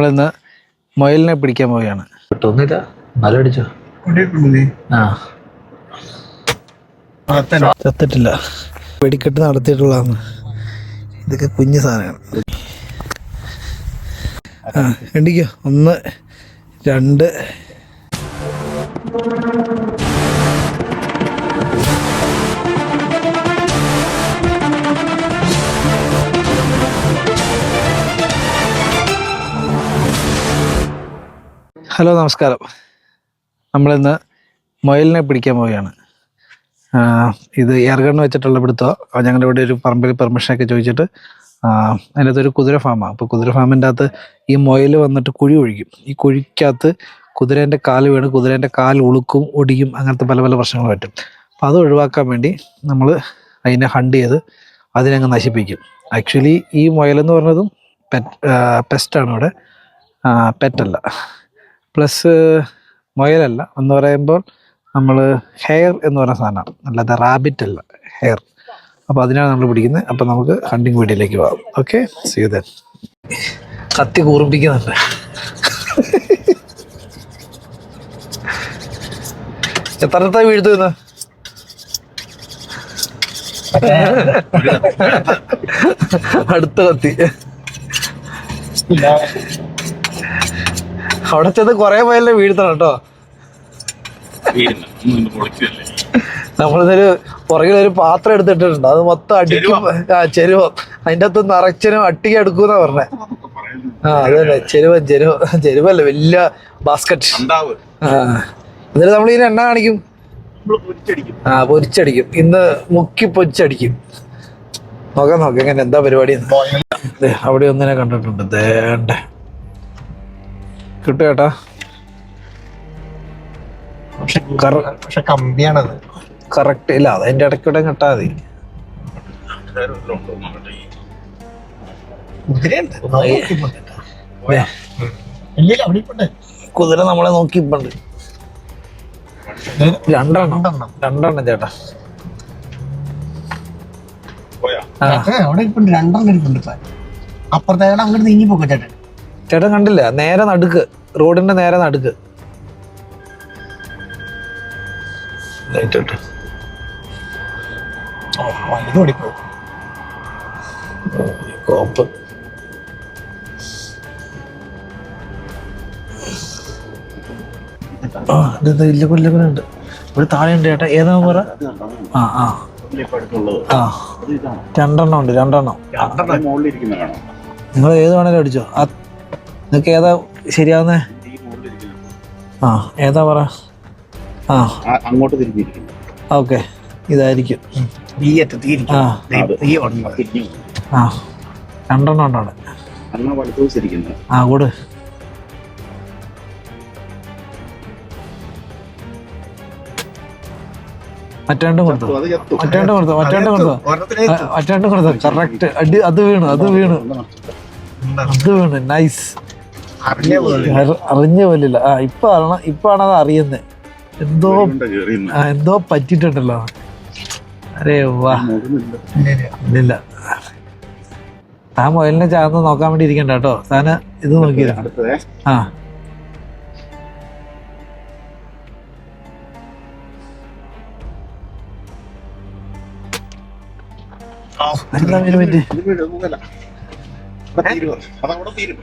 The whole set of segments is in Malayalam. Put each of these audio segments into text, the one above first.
നമ്മളിന്ന് മൊയലിനെ പിടിക്കാൻ പോവുകയാണ്. കിട്ടുന്നില്ല ആ. ചത്തിട്ടില്ല. വെടിക്കെട്ട് നടത്തിയിട്ടുള്ളതാണ്. ഇതൊക്കെ കുഞ്ഞു സാധനമാണ് ആ എണ്ണിക്കോ. ഒന്ന് രണ്ട്. ഹലോ നമസ്കാരം. നമ്മളിന്ന് മൊയലിനെ പിടിക്കാൻ പോവുകയാണ്. ഇത് എയർഗൺ വെച്ചിട്ടുള്ള പിടുത്തോ ഞങ്ങളുടെ ഇവിടെ ഒരു പറമ്പിൽ പെർമിഷനൊക്കെ ചോദിച്ചിട്ട് അതിന്റെ അതിനകത്ത് ഒരു കുതിര ഫാമാണ് അപ്പോൾ കുതിര ഫാമിന്റെ അകത്ത് ഈ മൊയൽ വന്നിട്ട് കുഴി ഒഴിക്കും. ഈ കുഴിക്കകത്ത് കുതിരേന്റെ കാൽ വീണ് കുതിരേന്റെ കാൽ ഉളുക്കും ഒടിയും അങ്ങനത്തെ പല പല പ്രശ്നങ്ങൾ പറ്റും. അപ്പോൾ അത് ഒഴിവാക്കാൻ വേണ്ടി നമ്മൾ അതിനെ ഹണ്ട് ചെയ്ത് അതിനങ്ങ് നശിപ്പിക്കും. ആക്ച്വലി ഈ മുയലെന്ന് പറഞ്ഞതും പെറ്റ് പെസ്റ്റാണ് ഇവിടെ. പെറ്റല്ല. പ്ലസ് മുയലല്ല. എന്ന് പറയുമ്പോൾ നമ്മൾ ഹെയർ എന്ന് പറയുന്ന സാധനമാണ് അല്ലാതെ റാബിറ്റ് അല്ല ഹെയർ അപ്പോൾ അതിനാണ് നമ്മൾ പിടിക്കുന്നത് അപ്പോൾ നമുക്ക് ഹണ്ടിങ് വീഡിയോയിലേക്ക് പോകാം. ഓക്കെ സീതൻ കത്തി കൂർപ്പിക്കുന്നുണ്ട് എത്രത്തെ വീഴ്ത്തുന്നു അടുത്ത കത്തി. അവിടെ ചെന്ന് കൊറേ പോയല്ലേ വീഴ്ത്തണം കേട്ടോ? നമ്മളിതൊരു പുറകിൽ ഒരു പാത്രം എടുത്തിട്ടുണ്ട്. അത് മൊത്തം അടിക്കും. ആ ചെരുവം? അതിന്റെ അകത്ത് നിറച്ചനും അട്ടിക്ക് എടുക്കൂന്നാ പറഞ്ഞേ. ആ അതന്നെ ചെരുവൻ ചെരുവ ചെരുവല്ല വലിയ ബാസ്കറ്റ് ആ. എന്നിട്ട് നമ്മൾ ഇതിന് എണ്ണ കാണിക്കും? ആ പൊരിച്ചടിക്കും. ഇന്ന് മുക്കി പൊരിച്ചടിക്കും. നോക്കാം നോക്കാം. എങ്ങനെ എന്താ പരിപാടി അവിടെ ഒന്നിനെ കണ്ടിട്ടുണ്ട്. ദേണ്ടേ കിട്ടും ചേട്ടാ പക്ഷെ കമ്പിയാണത്. കറക്റ്റ് ഇല്ല അത് അതിന്റെ ഇടയ്ക്കൂടെ കിട്ടാ മതി. കുതിര നമ്മളെ നോക്കി ഇപ്പണ്ട് രണ്ടെണ്ണം. രണ്ടെണ്ണം. ചേട്ടാ. അവിടെ ഇപ്പുണ്ട് രണ്ടെണ്ണം ഇരിപ്പുണ്ട് ഇപ്പൊ. അപ്പുറത്തേടെ അങ്ങോട്ട് നീങ്ങി പോക്കോ ചേട്ടൻ. ചേട്ടൻ കണ്ടില്ല? നേരെ നടുക്ക്. റോഡിന്റെ നേരെ നടുക്ക്. കോപ്പ് ആ ഇതെന്താ ഇല്ല ഇവിടെ താഴെ ഉണ്ട് ചേട്ടാ. ഏതാ പറ ആ ആ. ആ രണ്ടെണ്ണം ഉണ്ട് രണ്ടെണ്ണം. നിങ്ങൾ ഏത് വേണേലും അടിച്ചോ. ആ നിങ്ങൾക്ക് ഏതാ ശരിയാവുന്നേ? ആ ഏതാ പറ? ആ. അങ്ങോട്ട് തിരിഞ്ഞിരിക്കുന്നു ഓക്കെ ഇതായിരിക്കും. ആ. ആ രണ്ടെണ്ണം ഉണ്ട് അവിടെ. അന്ന് വലത്തു വെച്ചിരിക്കുന്നത് ആ കൂട് മറ്റേണ്ടും കൊടുത്തു? മറ്റേണ്ടും കൊടുത്തു? മറ്റേണ്ടും കൊടുത്തു? മറ്റേണ്ടും കൊടുത്തു? കറക്റ്റ് അടി അത് വീണു അത് വീണു. അത് വീണു. നൈസ് അറിഞ്ഞ പോലെ. അറിഞ്ഞ പോലില്ല ആ ഇപ്പൊ അറിയണം ഇപ്പാണ് അത് അറിയുന്നത് എന്തോ ആ, എന്തോ പറ്റിട്ടുണ്ടല്ലോ അരേ വാ. താൻ മൊയലിനെ ചാന്ന് നോക്കാൻ വേണ്ടി ഇരിക്കണ്ട കേട്ടോ. താന് ഇത് നോക്കിയത് അടുത്തതേ. ആ. എന്താ അവിടെ അതവിടെ തീരും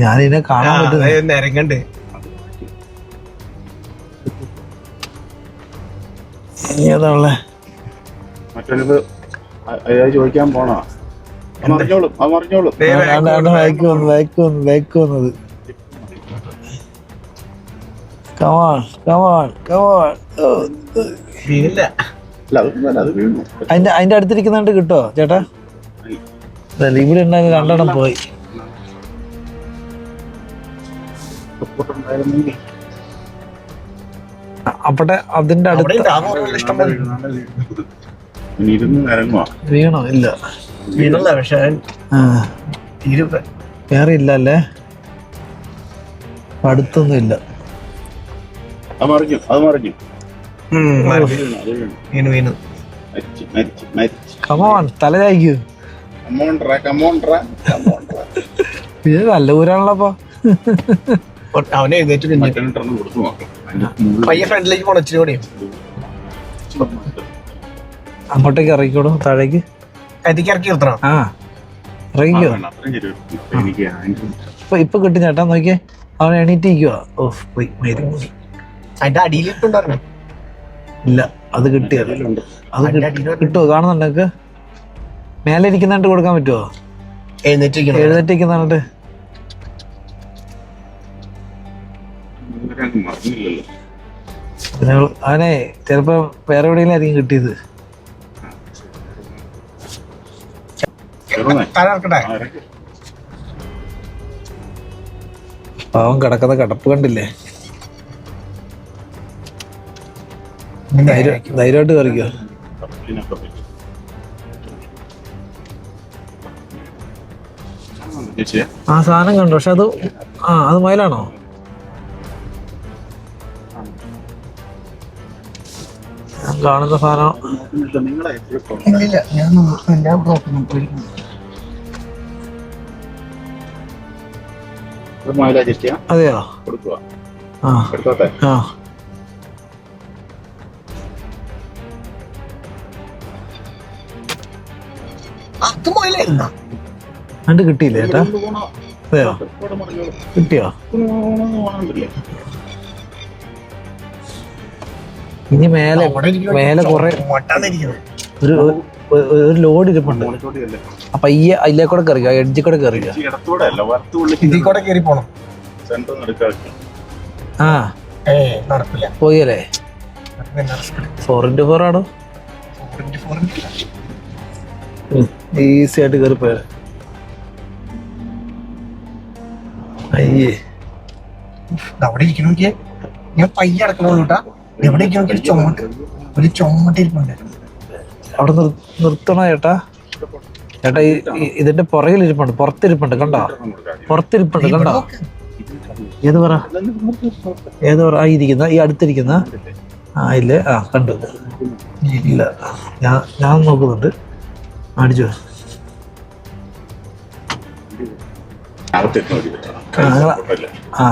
ഞാനിതിനെ കാണാൻ പറ്റുന്നു നിരങ്ങണ്ട് ഇനി ഏതാ ഉള്ളെ? മറ്റൊരിത് അ- അയാൾ ചോദിക്കാൻ പോണോ മറിഞ്ഞോളും അത് മറിഞ്ഞോളും. ബാക്ക് വന്നു. ബാക്ക് വന്നു ബാക്ക് വന്നത്. Come on come on come on ഇല്ല അതിന്റെ അതിന്റെ അടുത്തിരിക്കുന്നുണ്ട് കിട്ടോ ചേട്ടാ? ഇവിടെ ഉണ്ടായിരുന്ന രണ്ടെണ്ണം പോയി. അവിടെ അതിന്റെ അടുത്ത് വീണോ. ഇല്ല. വീണല്ല പക്ഷെ വേറെ ഇല്ല അല്ലേ അടുത്തൊന്നും ഇല്ല. അത് മറിഞ്ഞു അത് മറിഞ്ഞു. വീണു, വീണു. കമോൺ തല ചായ്ക്കൂ ഇത് നല്ല ഊരാണല്ലോ അവനെ എഴുന്നേറ്റ് പയ്യെ ഫ്രണ്ടിലേക്ക് പോണം ഇച്ചിരി കൂടി. അങ്ങോട്ടേക്ക് ഇറങ്ങിക്കോളൂ താഴേക്ക്. കയറ്റിക്ക് ഇറക്കി നിർത്തണം. ആ ഇറങ്ങിക്കോ. ഇപ്പൊ ഇപ്പൊ കിട്ടും ചേട്ടാ നോക്കിയേ. അവൻ എണീറ്റിരിക്കുവാ. ഓഫ് പോയി അതിന്റെ അടിയിൽ ഇട്ടുണ്ടായിരുന്നു ഇല്ല അത് കിട്ടിയത് ഇതിലുണ്ട്. അത് കിട്ടുമോ കാണുന്നുണ്ട് നിനക്ക്? മേലെ ഇരിക്കുന്നുണ്ട് കൊടുക്കാൻ പറ്റുമോ എഴുന്നേറ്റിരിക്കണം എഴുന്നേറ്റിരിക്കുന്നുണ്ട്. പിന്നെ അവനെ ചിലപ്പോ വേറെ എവിടെയെങ്കിലും ആയിരിക്കും കിട്ടിയത്. പാവം കിടക്കുന്ന കിടപ്പ് കണ്ടില്ലേ? ധൈര്യമായിട്ട് കറിക്കോ. ആ, ആ സാധനം കണ്ടു പക്ഷെ അത് ആ അത് മയിലാണോ? ഞാൻ കാണുന്ന സാധനം അതെയോ? ആ. എപ്പോഴും അത് മുതലായിരുന്ന കണ്ട് കിട്ടിയില്ലേ ചേട്ടാ? അതെയോ? കിട്ടിയോ? ഇനി മേലെ മേലെ കുറെ ഒരു ഒരു- ലോഡ് ഇരിപ്പുണ്ട്? അപ്പൊ ഈ അതിലേ കൂടെ കയറിക്കോ? എഡ്ജിൽ കൂടെ കയറിക്കോ? ഇതിൽ കൂടെ കയറി പോണം ആ. പോയല്ലേ ഫോർ ഇന്റു ഫോർ ആണോ? ഈസി ആയിട്ട് കയറി പോയ. അയ്യേ. അവിടെ ഇരിക്കണ നോക്കിയേ. ഞാൻ പയ്യ അടക്കണുള്ളൂ കേട്ടാ. എവിടെ ഇരിക്കണ നോക്കിയാൽ ചുമട്ട് ഒരു ചുമട്ടിരിപ്പുണ്ട്. അവിടെ നിർ- നിർത്തണോ ചേട്ടാ? ചേട്ടാ ഇതിന്റെ പുറകിൽ ഇരിപ്പുണ്ട് പുറത്തിരിപ്പുണ്ട് കണ്ടോ? പുറത്തിരിപ്പുണ്ട് കണ്ടോ. ഏത് പറ? ഏത് പറ? ആ ഇരിക്കുന്ന ഈ അടുത്തിരിക്കുന്ന. ആ ഇല്ലേ? ആ കണ്ടു. ഇല്ല. ഞാൻ ഞാൻ നോക്കുന്നുണ്ട്. അടിച്ചോ. ആ,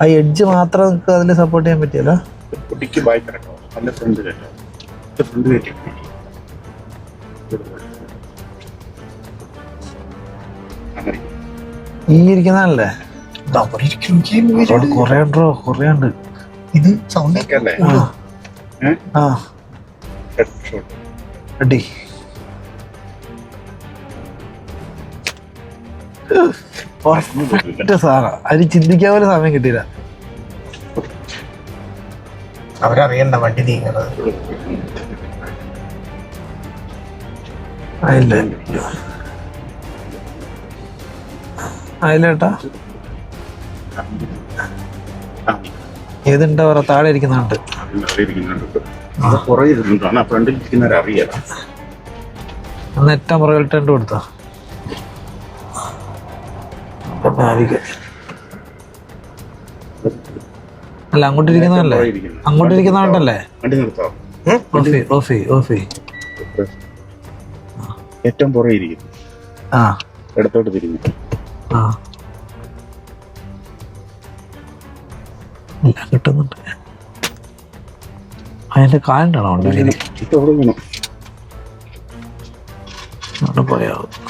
ആ. എഡ്ജ് മാത്രം നിങ്ങൾക്ക് അതിൽ സപ്പോർട്ട് ചെയ്യാൻ പറ്റിയല്ലോ? കുട്ടിക്ക് ബാക്ക് നല്ല ഫ്രണ്ട് കേട്ടോ. ഫ്രണ്ട് അങ്ങനെ ഈ ഇരിക്കുന്നല്ലേ കുറേ ഉണ്ടോ? കുറേ ഉണ്ട്. ഇത് സൗണ്ട് ആ. അടി പെർഫെക്റ്റ് അതിന് ചിന്തിക്കാൻ പോലും സമയം കിട്ടിയില്ല. അവരറിയണ്ട വണ്ടി നീങ്ങുന്നത് അതിലേട്ടാ ഏതുണ്ടാ പറ താഴെ ഇരിക്കുന്നുണ്ട്. ഏറ്റവും പുറകിൽ പുറകെ ഇരുന്നിട്ടാണ് അല്ല അങ്ങോട്ട് ഇരിക്കുന്നതല്ലേ അങ്ങോട്ട് നിർത്താം ഓഫി ഓഫി ഓഫി. ഏറ്റവും പുറകെ ഇരിക്കുന്നു. ആ. ഇടത്തോട്ട് തിരിഞ്ഞു. ആ. ഇല്ല കിട്ടുന്നുണ്ട്. അതിന്റെ കാലിന്റെ അവിടെ പോയാവും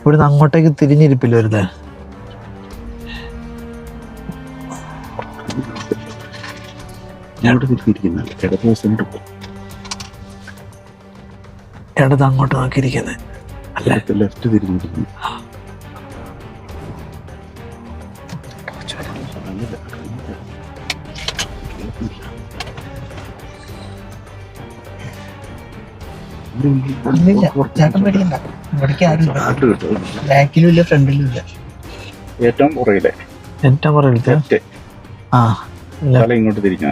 ഇവിടുന്ന് അങ്ങോട്ടേക്ക് തിരിഞ്ഞിരിപ്പില്ല വരുന്നേ ഇടത് അങ്ങോട്ട് നോക്കിയിരിക്കുന്നത് അല്ല? ലെഫ്റ്റ് തിരിഞ്ഞിരിക്കുന്നു. ചേട്ടൻ ഇവിടേക്ക് ആരും ഇല്ല. കാറ്റ് ബാക്കിലും ഇല്ല ഫ്രണ്ടിലും ഇല്ല. ഏറ്റവും പുറകിലെ. ഏറ്റവും പുറകിലത്തെ? ലെഫ്റ്റ് ആ. ഇങ്ങോട്ട് തിരിഞ്ഞ.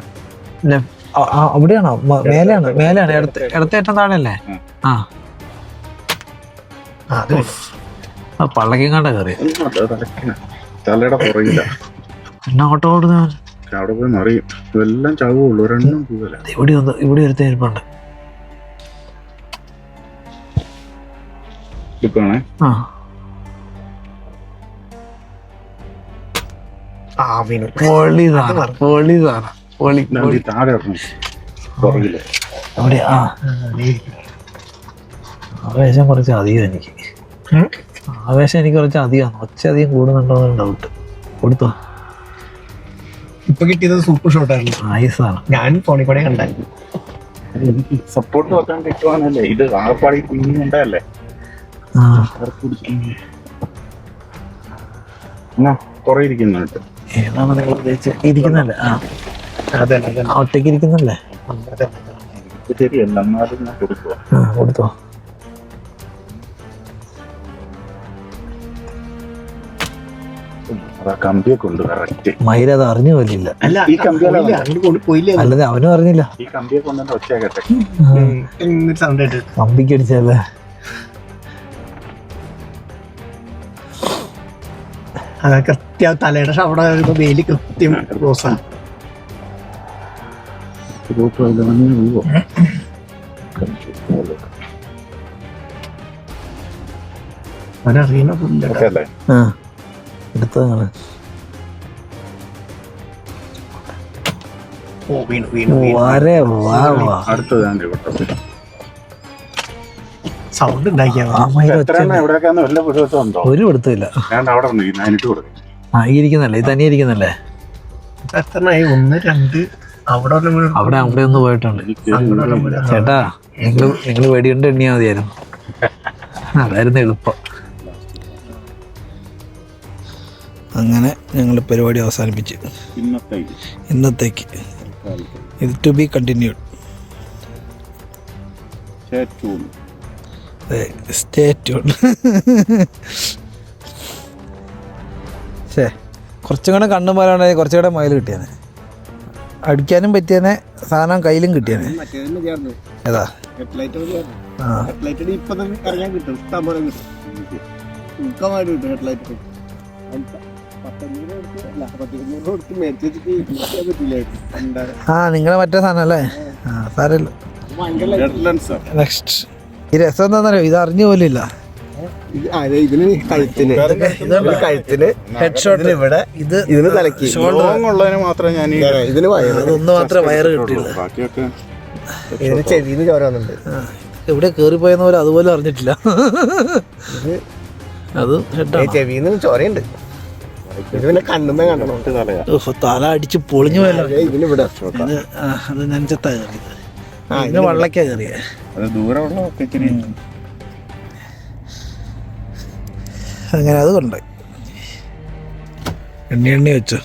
അവിടെയാണോ? മേലെയാണ്? മേലെയാണ്. ഇടത്ത് ഇടത്തെ ഏറ്റവും താഴെയല്ലേ? ആ. ആ, അത് ആ പള്ളക്കും കണ്ട കയറി തലയുടെ പുറകില. പിന്നെ അങ്ങോട്ട് ഓടുന്ന അവിടെ പോയി മറിയും. ഇതെല്ലാം ചാവുള്ളൂ ഒരെണ്ണം പോകല ഇവിടെ ഒരു ഇപ്പാണേ ആ. ആ വീണു പൊളി സാധനം പൊളി സാധനം പൊളി. പൊളി താഴെ ഇറങ്ങി. പുറകിൽ. അവിടെ ആ. ആവേശം കുറച്ച് അധികം എനിക്ക്. ആവേശം എനിക്ക് കുറച്ച് അധികമാണ് ഒച്ച അധികം കൂടുന്നുണ്ടോ എന്ന് ഡൗട്ട് കൊടുത്തോ. ഇപ്പൊ കിട്ടിയത് സൂപ്പർ ഷോട്ട് ആയിരുന്നു. ആയുസാണ്. ഞാൻ ഫോണിൽ കൂടെ കണ്ടായിരുന്നു. എനിക്ക് സപ്പോർട്ട് വെക്കാൻ കിട്ടുവാനല്ലേ ഇത് ആകപ്പാടി കുഞ്ഞുണ്ടല്ലേ കുറെ ഇരിക്കുന്നുണ്ട്. ഏതാണ് നിങ്ങൾ ഉദ്ദേശിച്ചത്? ഇരിക്കുന്നല്ലേ ആ. അതെ അതെ ആ, ഒറ്റയ്ക്ക് ഇരിക്കുന്നല്ലേ അതെ ഇത് ശരിയല്ല എന്നാലും ഞാൻ കൊടുക്കുക ആ കൊടുത്തോ. അതാ കമ്പിയൊക്കെ ഉണ്ട് കറക്റ്റ്. മയിൽ അത് അറിഞ്ഞു പോലില്ല? അല്ലാതെ അവനും അറിഞ്ഞില്ല. ഈ കമ്പിയൊക്കെ കൊണ്ടുവന്ന് ഒച്ചയാകട്ടെ ഉം. കൃത്യം തലയുടെ അവിടെ വേലി കൃത്യം ക്ലോസാണ് ഗ്രൂപ്പ് പോവോ അവനറിയണ പുല്ല. ഓക്കെ അല്ലേ? ആ എടുത്തതാണ് ഓ വീണു വീണു വീണു. പുരുഷത്വം ഉണ്ടാക്കിയാൽ ഒരു ആ ഈ ഇരിക്കുന്നല്ലേ തനിയെ ഇരിക്കുന്നല്ലേ? ഒന്ന് രണ്ട്. അവിടെ അവിടെ അവിടെ ഒന്ന് പോയിട്ടുണ്ട്. ചേട്ടാ നിങ്ങൾ നിങ്ങൾ വെടിയുണ്ട് എണ്ണിയാ മതിയായിരുന്നു. അതായിരുന്നു എളുപ്പം. അങ്ങനെ ഞങ്ങൾ പരിപാടി അവസാനിപ്പിച്ചു. ഇന്നത്തെ ഇന്നത്തേക്ക്. ഇത് ടു ബി കണ്ടിന്യൂഡ് ചേറ്റൂൺ സ്റ്റേ ട്യൂൺ ശേ കുറച്ചും കൂടെ കണ്ണും പോലാണെങ്കിൽ കുറച്ചും കൂടെ മയിൽ കിട്ടിയാനെ. അടിക്കാനും പറ്റിയനെ സാധനം കയ്യിലും കിട്ടിയാനെ. ഏതാ? ആ. ആ നിങ്ങളെ മറ്റേ സാധനം അല്ലേ? ആ സാരല്ലോ നെക്സ്റ്റ് ഈ രസം എന്താണെന്നറിയോ ഇത് അറിഞ്ഞു പോലില്ല ഇതിന് കഴുത്തിന്. കഴുത്തിന്. ഹെഡ്ഷോട്ടിന് ഇവിടെ ഇത് ഇതിന് തലക്ക് ലോങ് ഉള്ളതിന് മാത്രമേ ഞാൻ ഇതിന് വയറ് മാത്രമേ വയറ് കിട്ടിയുള്ളൂ. ഇതിന് ചെവിന്ന് എവിടെ പോലെ അതുപോലെ അറിഞ്ഞിട്ടില്ല. അത് ചെവിന്ന് ചോരയുണ്ട്. തല അടിച്ച് പൊളിഞ്ഞു പോയല്ലോ. അത് നെഞ്ചത്താ കയറിയത്. ആ, ഇതിന് വള്ളക്കാ കയറിയേ. അത് ദൂരമുള്ള ഒക്കെ ഇച്ചിരി അങ്ങനെ അതുകൊണ്ട് എണ്ണി എണ്ണി വെച്ചു.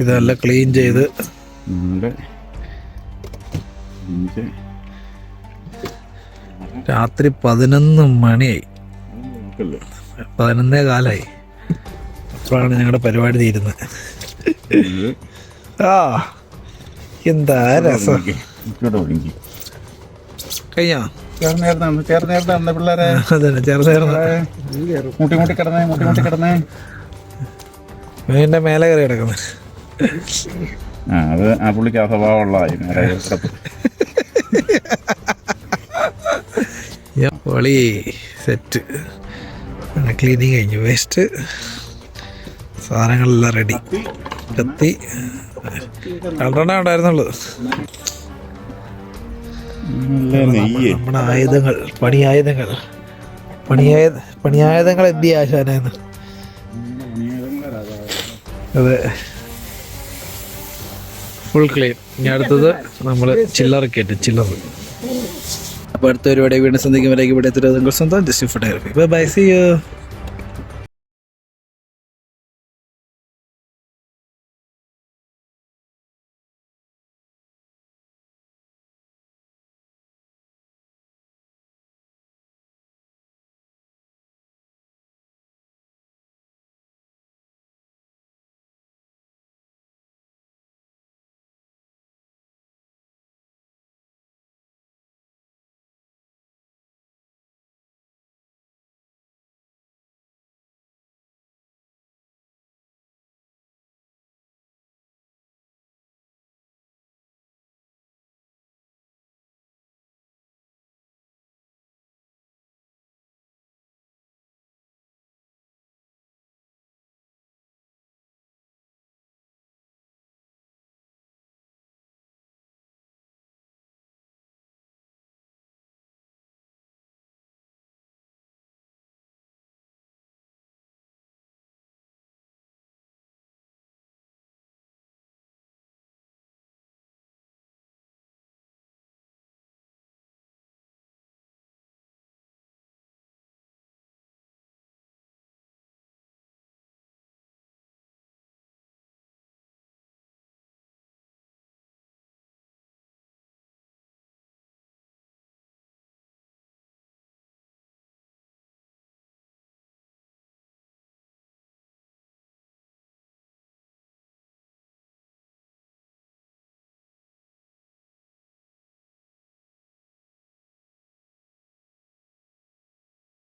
ഇതെല്ലാം ക്ലീൻ ചെയ്ത്. രാത്രി പതിനൊന്ന് മണിയായി. പതിനൊന്നേ കാലായി. അപ്പോഴാണ് ഞങ്ങളുടെ പരിപാടി തീരുന്നത്. ആ എന്താ രസം. കഴിഞ്ഞോ ചേർന്നേർന്ന് ചേർന്നേർന്ന് പിള്ളേരെ. അതന്നെ ചേർന്ന് മുട്ടി മുട്ടി കിടന്നേ മുട്ടി മുട്ടി കിടന്നേ. മീനിന്റെ മേലെ കയറി കിടക്കുന്നത് ആ അത് ആ പുള്ളിക്ക് ആ സ്വഭാവമുള്ളതായി നേരെ കിടപ്പ്. പൊളി സെറ്റ് ക്ലീനിങ് കഴിഞ്ഞു. വേസ്റ്റ് സാധനങ്ങളെല്ലാം റെഡി കത്തി. രണ്ടെണ്ണേ ഉണ്ടായിരുന്നുള്ളൂ. നെയ്യ്? നമ്മുടെ ആയുധങ്ങൾ പണിയായുധങ്ങൾ പണിയായ പണിയായുധങ്ങൾ എന്ത് ആശാനെന്ന് അതെ. ഫുൾ ക്ലീൻ ഇനി അടുത്തത് നമ്മൾ ചില്ലറക്കേറ്റ് ചില്ലറ്. അപ്പോൾ അടുത്ത പരിപാടി വീണ്ടും സന്ധിക്കുമ്പോഴേക്ക് ഇവിടെ എത്തിയത് നിങ്ങൾ സ്വന്തം just photography bye see you